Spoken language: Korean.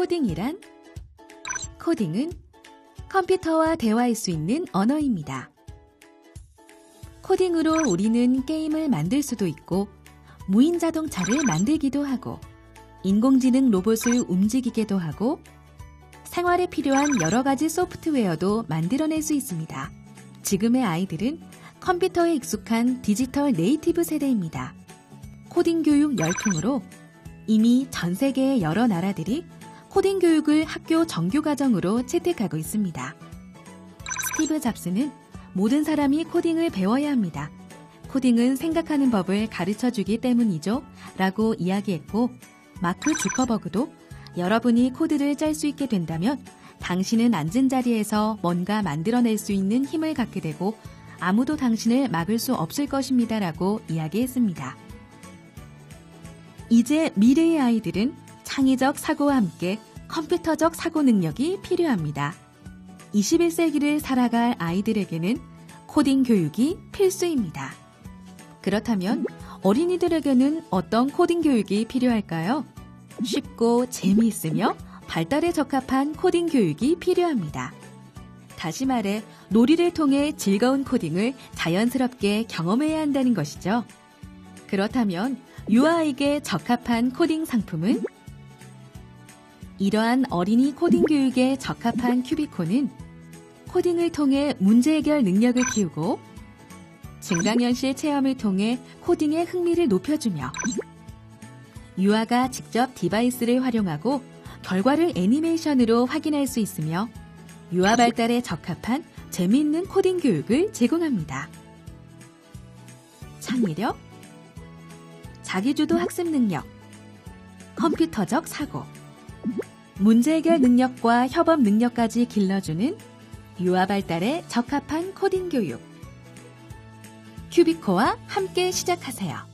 코딩이란? 코딩은 컴퓨터와 대화할 수 있는 언어입니다. 코딩으로 우리는 게임을 만들 수도 있고 무인 자동차를 만들기도 하고 인공지능 로봇을 움직이기도 하고 생활에 필요한 여러 가지 소프트웨어도 만들어낼 수 있습니다. 지금의 아이들은 컴퓨터에 익숙한 디지털 네이티브 세대입니다. 코딩 교육 열풍으로 이미 전 세계의 여러 나라들이 코딩 교육을 학교 정규 과정으로 채택하고 있습니다. 스티브 잡스는 모든 사람이 코딩을 배워야 합니다. 코딩은 생각하는 법을 가르쳐 주기 때문이죠. 라고 이야기했고, 마크 주커버그도 여러분이 코드를 짤 수 있게 된다면 당신은 앉은 자리에서 뭔가 만들어낼 수 있는 힘을 갖게 되고 아무도 당신을 막을 수 없을 것입니다. 라고 이야기했습니다. 이제 미래의 아이들은 창의적 사고와 함께 컴퓨터적 사고 능력이 필요합니다. 21세기를 살아갈 아이들에게는 코딩 교육이 필수입니다. 그렇다면 어린이들에게는 어떤 코딩 교육이 필요할까요? 쉽고 재미있으며 발달에 적합한 코딩 교육이 필요합니다. 다시 말해, 놀이를 통해 즐거운 코딩을 자연스럽게 경험해야 한다는 것이죠. 그렇다면 유아에게 적합한 코딩 상품은? 이러한 어린이 코딩 교육에 적합한 큐비코는 코딩을 통해 문제 해결 능력을 키우고 증강현실 체험을 통해 코딩의 흥미를 높여주며 유아가 직접 디바이스를 활용하고 결과를 애니메이션으로 확인할 수 있으며 유아 발달에 적합한 재미있는 코딩 교육을 제공합니다. 창의력, 자기주도 학습 능력, 컴퓨터적 사고, 문제 해결 능력과 협업 능력까지 길러주는 유아 발달에 적합한 코딩 교육. 큐비코와 함께 시작하세요.